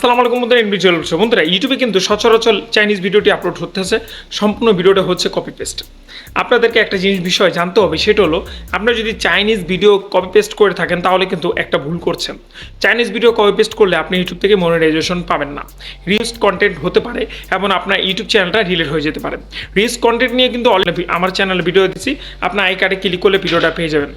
আসসালামু আলাইকুম বন্ধুরা ইন্ডিভিজুয়াল বন্ধুরা, ইউটিউবে কিন্তু সচরাচর চাইনিজ ভিডিওটি আপলোড হতেছে। সম্পূর্ণ ভিডিওটা হচ্ছে কপি পেস্ট আপনাদেরকে একটা জিনিস বিষয় জানতে হবে, সেটা হলো, আপনারা যদি চাইনিজ ভিডিও কপি পেস্ট করে থাকেন, তাহলে কিন্তু একটা ভুল করছেন। চাইনিজ ভিডিও কপি পেস্ট করলে আপনি ইউটিউব থেকে মনিটাইজেশন পাবেন না। রিউজ কন্টেন্ট হতে পারে, এবং আপনার ইউটিউব চ্যানেলটা রিলেট হয়ে যেতে পারে। রিউজ কন্টেন্ট নিয়ে কিন্তু অলরেডি আমার চ্যানেলে ভিডিও দিচ্ছি আপনার আই কার্ডে ক্লিক করলে ভিডিওটা পেয়ে যাবেন।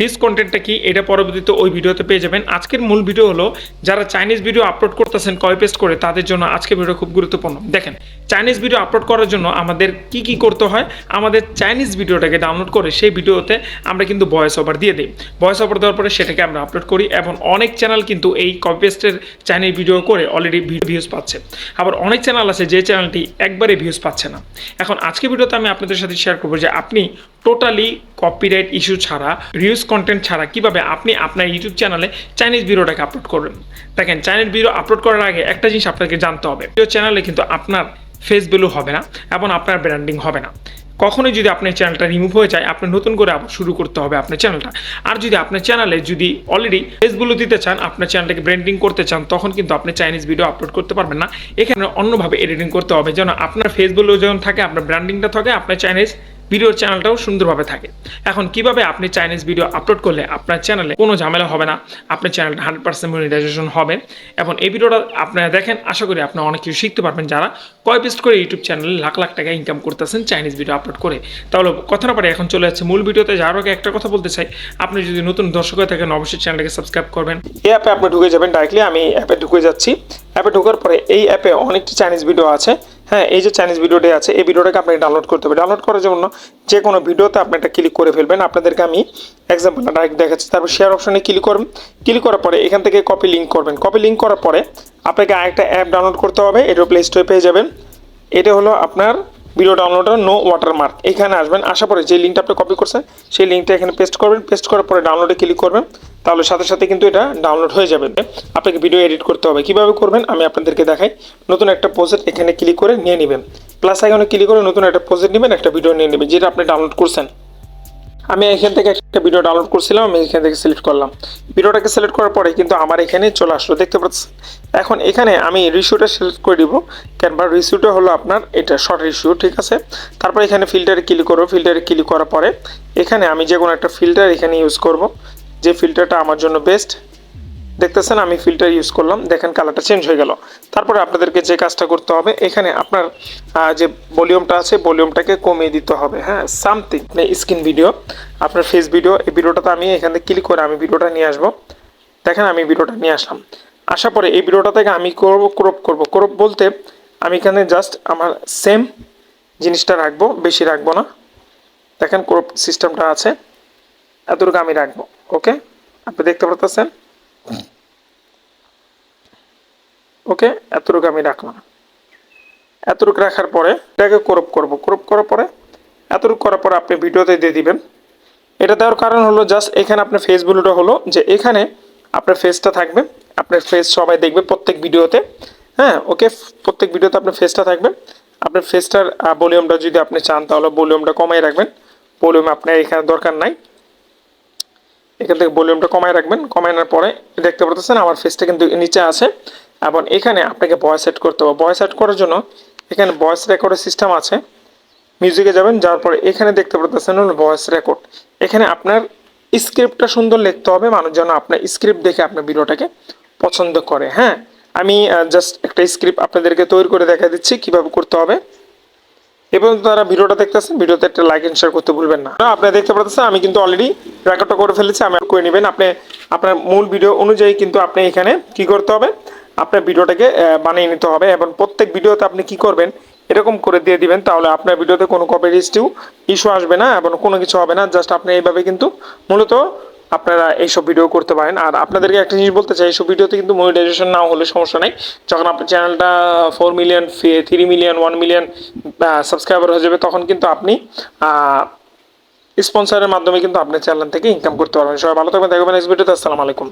রিস কন্টেন্টটা কি? এটা পরবর্তীতে ওই ভিডিওতে পেয়ে যাবেন। আজকের মূল ভিডিও হলো, যারা চাইনিজ ভিডিও আপলোড করতেছেন কপি পেস্ট করে, তাদের জন্য আজকের ভিডিও খুব গুরুত্বপূর্ণ। দেখেন চাইনিজ ভিডিও আপলোড করার জন্য আমাদের কি কি করতে হয়? আমাদের চাইনিজ ভিডিওটাকে ডাউনলোড করে সেই ভিডিওতে আমরা কিন্তু ভয়েস ওভার দিয়ে দিই। ভয়েস ওভার দেওয়ার পরে সেটাকে আমরা আপলোড করি এবং অনেক চ্যানেল কিন্তু এই কপি পেস্টের চাইনিজ ভিডিও করে অলরেডি ভিউজ পাচ্ছে। আবার অনেক চ্যানেল আছে যে চ্যানেলটি একবারে ভিউজ পাচ্ছে না। এখন আজকে ভিডিওতে আমি আপনাদের সাথে শেয়ার করব যে আপনি টোটালি কপিরাইট ইস্যু ছাড়া রিউজ কন্টেন্ট ছাড়া কীভাবে আপনি আপনার ইউটিউব চ্যানেলে চাইনিজ ভিডিওটাকে আপলোড করবেন? দেখেন চাইনিজ ভিডিও আপলোড করার আগে একটা জিনিস আপনাকে জানতে হবে। ভিডিও চ্যানেলে কিন্তু আপনার ফেস ভ্যালু হবে না এবং আপনার ব্র্যান্ডিং হবে না। কখনোই যদি আপনার চ্যানেলটা রিমুভ হয়ে যায়, আপনার নতুন করে আবার শুরু করতে হবে আপনার চ্যানেলটা আর যদি আপনার চ্যানেলে যদি অলরেডি ফেসগুলো দিতে চান, আপনার চ্যানেলটাকে ব্র্যান্ডিং করতে চান, তখন কিন্তু আপনি চাইনিজ ভিডিও আপলোড করতে পারবেন না। এখানে অন্যভাবে এডিটিং করতে হবে যেন আপনার ফেসগুলো যেমন থাকে, আপনার ব্র্যান্ডিংটা থাকে, আপনার চাইনিজ ভিডিওর চ্যানেলটাও সুন্দরভাবে থাকে। এখন কীভাবে আপনি চাইনিজ ভিডিও আপলোড করলে আপনার চ্যানেলে কোনো ঝামেলা হবে না, আপনার চ্যানেলটা হান্ড্রেড পার্সেন্ট মনিটাইজেশন হবে। এবং এই ভিডিওটা আপনারা দেখেন, আশা করি আপনারা অনেক কিছু শিখতে পারবেন যারা কয় পেস্ট করে ইউটিউব চ্যানেলে লাখ লাখ টাকা ইনকাম করতেছেন চাইনিজ ভিডিও আপলোড করে। তাহলে কথা না পারে এখন চলে যাচ্ছে মূল ভিডিওতে। যার আগে একটা কথা বলতে চাই, আপনি যদি নতুন দর্শক হয়ে থাকেন, অবশ্যই চ্যানেলটাকে সাবস্ক্রাইব করবেন। এই অ্যাপে আপনি ঢুকে যাবেন ডাইরেক্টলি আমি অ্যাপে ঢুকে যাচ্ছি। অ্যাপে ঢোকার পরে এই অ্যাপে অনেকটি চাইনিজ ভিডিও আছে। হ্যাঁ এই যে চাইনিজ ভিডিওটি আছে, এই ভিডিওটাকে আপনাকে ডাউনলোড করতে হবে। ডাউনলোড করার জন্য যে কোনো ভিডিওতে আপনি একটা ক্লিক করে ফেলবেন। আপনাদেরকে আমি এক্সাম্পল ডাইরেক্ট দেখাচ্ছি। তারপর শেয়ার অপশনে ক্লিক করবেন। ক্লিক করার পরে এখান থেকে কপি লিঙ্ক করবেন। কপি লিঙ্ক করার পরে আপনাকে আরেকটা অ্যাপ ডাউনলোড করতে হবে। এটা প্লে স্টোরে পেয়ে যাবেন। এটা হলো আপনার ভিডিও ডাউনলোডার নো ওয়াটারমার্ক এখানে আসবেন, আসার পরে যে লিঙ্কটা আপনি কপি করছেন, সেই লিঙ্কটা এখানে পেস্ট করবেন। পেস্ট করার পরে ডাউনলোডে ক্লিক করবেন। তাহলে সাথে সাথে কিন্তু এটা ডাউনলোড হয়ে যাবে। আপনাকে ভিডিও এডিট করতে হবে। কীভাবে করবেন? আমি আপনাদেরকে দেখাই। নতুন একটা প্রজেক্ট এখানে ক্লিক করে নিয়ে নেবেন। প্লাস আইকনে ক্লিক করে নতুন একটা প্রজেক্ট নেবেন, একটা ভিডিও নিয়ে নেবেন, যেটা আপনি ডাউনলোড করছেন। আমি এখান থেকে একটা ভিডিও ডাউনলোড করছিলাম, আমি এখান থেকে সিলেক্ট করলাম। ভিডিওটাকে সিলেক্ট করার পরে কিন্তু আমার এখানে চলে আসলো। দেখতে পাচ্ছেন? এখন এখানে আমি রিসিউটা সিলেক্ট করে দিব। কেনবা রিসিউটা হলো আপনার এটা শর্ট রিসিউ, ঠিক আছে? তারপর এখানে ফিল্টারে ক্লিক করব। ফিল্টারে ক্লিক করার পরে এখানে আমি যে কোনো একটা ফিল্টার এখানে ইউজ করব। যে ফিল্টারটা আমার জন্য বেস্ট দেখতেছেন আমি ফিল্টার ইউজ করলাম, দেখেন কালারটা চেঞ্জ হয়ে গেল। তারপরে আপনাদেরকে যে কাজটা করতে হবে, এখানে আপনার যে ভলিউমটা আছে ভলিউমটাকে কমিয়ে দিতে হবে হ্যাঁ? সামথিং মানে স্ক্রিন ভিডিও আপনার ফেস ভিডিও এই ভিডিওটাতে আমি এখান থেকে ক্লিক করে আমি ভিডিওটা নিয়ে আসব। দেখেন আমি ভিডিওটা নিয়ে আসলাম। আসার পরে এই ভিডিওটা থেকে আমি করব ক্রপ করব। ক্রপ বলতে আমি এখানে জাস্ট আমার সেম জিনিসটা রাখব, বেশি রাখব না। দেখেন ক্রপ সিস্টেমটা আছে, এতটুকু আমি রাখব। ওকে আপনি দেখতে পারতেছেন? ওকে এতটুকু আমি রাখলাম। এতটুকু রাখার পরে এটাকে ক্রপ করব ক্রপ করার পরে, এতটুকু করার পরে আপনি ভিডিওতে দিয়ে দিবেন। এটা দেওয়ার কারণ হলো জাস্ট এখানে আপনার ফেস ভ্যালুটা হলো যে এখানে আপনার ফেসটা থাকবে, আপনার ফেস সবাই দেখবে প্রত্যেক ভিডিওতে। হ্যাঁ ওকে প্রত্যেক ভিডিওতে আপনার ফেসটা থাকবে। আপনার ফেসটার ভলিউমটা যদি আপনি চান, তাহলে ভলিউমটা কমাই রাখবেন। ভলিউম আপনার এখানে দরকার নাই। এখান থেকে ভলিউমটা কমায় রাখবেন। কমানোর পরে দেখতে পারতেছেন আমার ফেসটা কিন্তু নিচে আছে এবং এখানে আপনাকে ভয়েস সেট করতে হবে। ভয়েস সেট করার জন্য এখানে ভয়েস রেকর্ডের সিস্টেম আছে। মিউজিকে যাবেন, যাওয়ার পরে এখানে দেখতে পারতেছেন হল ভয়েস রেকর্ড এখানে আপনার স্ক্রিপ্টটা সুন্দর লিখতে হবে, মানুষ যেন আপনার স্ক্রিপ্ট দেখে আপনার ভিডিওটাকে পছন্দ করে। হ্যাঁ আমি জাস্ট একটা স্ক্রিপ্ট আপনাদেরকে তৈরি করে দেখা দিচ্ছি, কীভাবে করতে হবে। এবং তারা ভিডিওটা দেখতেছেন, ভিডিওতে একটা লাইক এন্ড শেয়ার করতে ভুলবেন না। আপনারা দেখতে পাচ্ছেন আমি কিন্তু অলরেডি রেকর্ডটা করে ফেলেছি, আমি করে নেবেন? আপনি, আপনার মূল ভিডিও অনুযায়ী কিন্তু আপনি এখানে কি করতে হবে? আপনার ভিডিওটাকে বানিয়ে নিতে হবে এবং প্রত্যেক ভিডিওতে আপনি কি করবেন, এরকম করে দিয়ে দিবেন, তাহলে আপনার ভিডিওতে কোনো কপিরাইটটিও ইস্যু আসবে না এবং কোনো কিছু হবে না। জাস্ট আপনি এইভাবে কিন্তু মূলত আপনারা এইসব ভিডিও করতে পারেন। আর আপনাদেরকে একটা জিনিস বলতে চাই, এইসব ভিডিওতে কিন্তু মনিটাইজেশন না হলে সমস্যা নাই। যখন আপনার চ্যানেলটা four million three million one million subscriber হয়ে যাবে, তখন কিন্তু আপনি স্পন্সরের মাধ্যমে কিন্তু আপনার চ্যানেল থেকে ইনকাম করতে পারবেন। সবাই ভালো থাকবেন দেখবেন নেক্সট ভিডিওতে আসসালামু আলাইকুম।